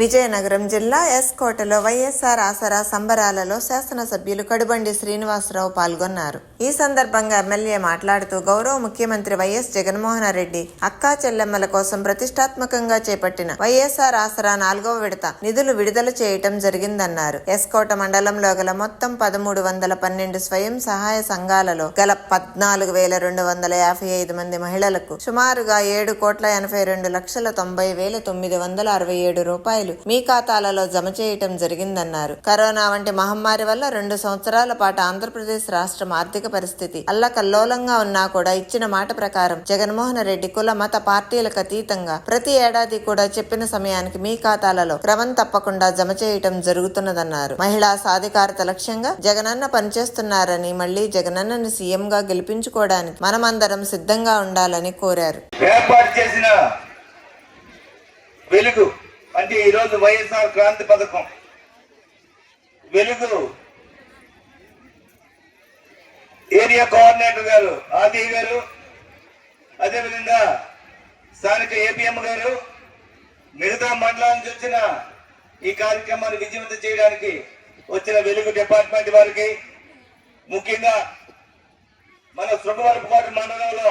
విజయనగరం జిల్లా ఎస్ కోటలో వైఎస్ఆర్ ఆసరా సంబరాలలో శాసనసభ్యులు కడుబండి శ్రీనివాసరావు పాల్గొన్నారు. ఈ సందర్భంగా ఎమ్మెల్యే మాట్లాడుతూ గౌరవ ముఖ్యమంత్రి వైఎస్ జగన్మోహన్ రెడ్డి అక్కా చెల్లెమ్మల కోసం ప్రతిష్టాత్మకంగా చేపట్టిన వైఎస్ఆర్ ఆసరా నాలుగవ విడత నిధులు విడుదల చేయటం జరిగిందన్నారు. ఎస్కోట మండలంలో గల మొత్తం పదమూడు వందల పన్నెండు స్వయం సహాయ సంఘాలలో గల పద్నాలుగు వేల రెండు వందల యాభై ఐదు మంది మహిళలకు సుమారుగా ఏడు కోట్ల ఎనభై రెండు లక్షల తొంభై వేల తొమ్మిది వందల అరవై ఏడు రూపాయలు మీ ఖాతాలలో జమ చేయటం జరిగిందన్నారు. కరోనా వంటి మహమ్మారి వల్ల రెండు సంవత్సరాల పాటు ఆంధ్రప్రదేశ్ రాష్ట్రం ఆర్థిక పరిస్థితి అల్లకల్లోలంగా ఉన్నా కూడా ఇచ్చిన మాట ప్రకారం జగన్మోహన్ రెడ్డి కుల మత పార్టీలకు అతీతంగా ప్రతి ఏడాది కూడా చెప్పిన సమయానికి మీ ఖాతాలలో క్రమం తప్పకుండా జమ చేయటం జరుగుతున్నదన్నారు. మహిళా సాధికారత లక్ష్యంగా జగనన్న పనిచేస్తున్నారని మళ్ళీ జగనన్నని సీఎం గా గెలిపించుకోవడానికి మనమందరం సిద్ధంగా ఉండాలని కోరారు. ఏర్పాటు చేసిన వెలుగు అంటే ఈరోజు వైఎస్ఆర్ క్రాంతి పథకం. వెలుగు. ఏరియా కోఆర్డినేటర్ గారు ఆది గారు అదేవిధంగా స్థానిక ఏపీఎం గారు మిగతా మండలాల నుంచి వచ్చిన ఈ కార్యక్రమాన్ని విజయవంతం చేయడానికి వచ్చిన వెలుగు డిపార్ట్మెంట్ వారికి ముఖ్యంగా మన శృంగవరపుకోట మండలంలో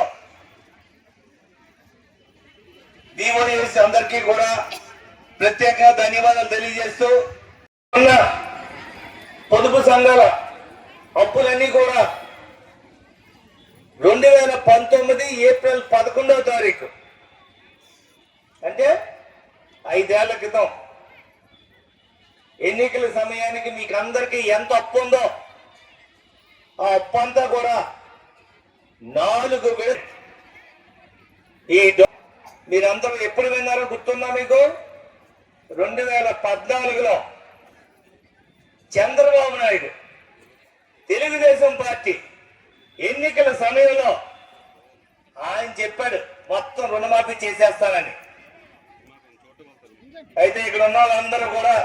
డిఓఎస్ అందరికీ కూడా ప్రత్యేక ధన్యవాదాలు తెలియజేస్తూ ఉన్న పొదుపు సంఘాల అప్పులన్నీ కూడా రెండు వేల పంతొమ్మిది ఏప్రిల్ పదకొండవ తారీఖు. అంటే ఐదేళ్ళ క్రితం. ఎన్నికల సమయానికి మీకు అందరికీ ఎంత అప్పు ఉందో ఆ అప్పు అంతా కూడా నాలుగు ఈ మీరందరూ ఎప్పుడు విన్నారో గుర్తుందా మీకు? రెండు వేల పద్నాలుగులో చంద్రబాబు నాయుడు తెలుగుదేశం పార్టీ ఎన్నికల సమయంలో ఆయన చెప్పాడు మొత్తం రుణమాఫీ చేసేస్తానని. అయితే ఇక్కడ ఉన్న వాళ్ళందరూ కూడా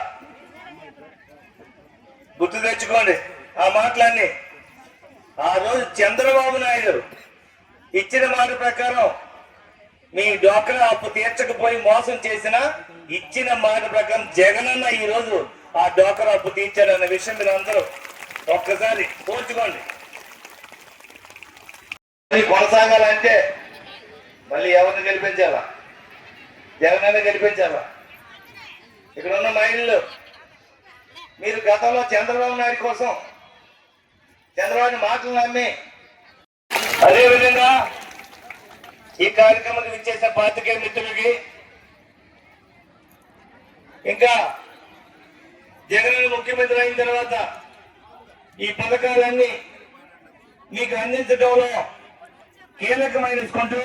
గుర్తు తెచ్చుకోండి ఆ మాటలన్నీ. ఆ రోజు చంద్రబాబు నాయుడు ఇచ్చిన మాట ప్రకారం మీ డోక్రా అప్పు తీర్చకపోయి మోసం చేసిన ఇచ్చిన మాట ప్రకారం జగనన్న ఈ రోజు ఆ డోక్రా అప్పు తీర్చాడు అన్న విషయం మీరు అందరూ ఒక్కసారి పోల్చుకోండి. కొనసాగాలంటే మళ్ళీ ఎవరిని గెలిపించాలా? జగనన్న గెలిపించాలా? ఇక్కడ ఉన్న మహిళలు మీరు గతంలో చంద్రబాబు నాయుడు కోసం చంద్రబాబు మాటలు నమ్మి అదేవిధంగా ఈ కార్యక్రమానికి విచ్చేసిన పాత్రికేయ మిత్రులకి ఇంకా జగన్ ముఖ్యమంత్రి అయిన తర్వాత ఈ పథకాలన్నీ మీకు అందించడంలో కీలకమైన తీసుకుంటూ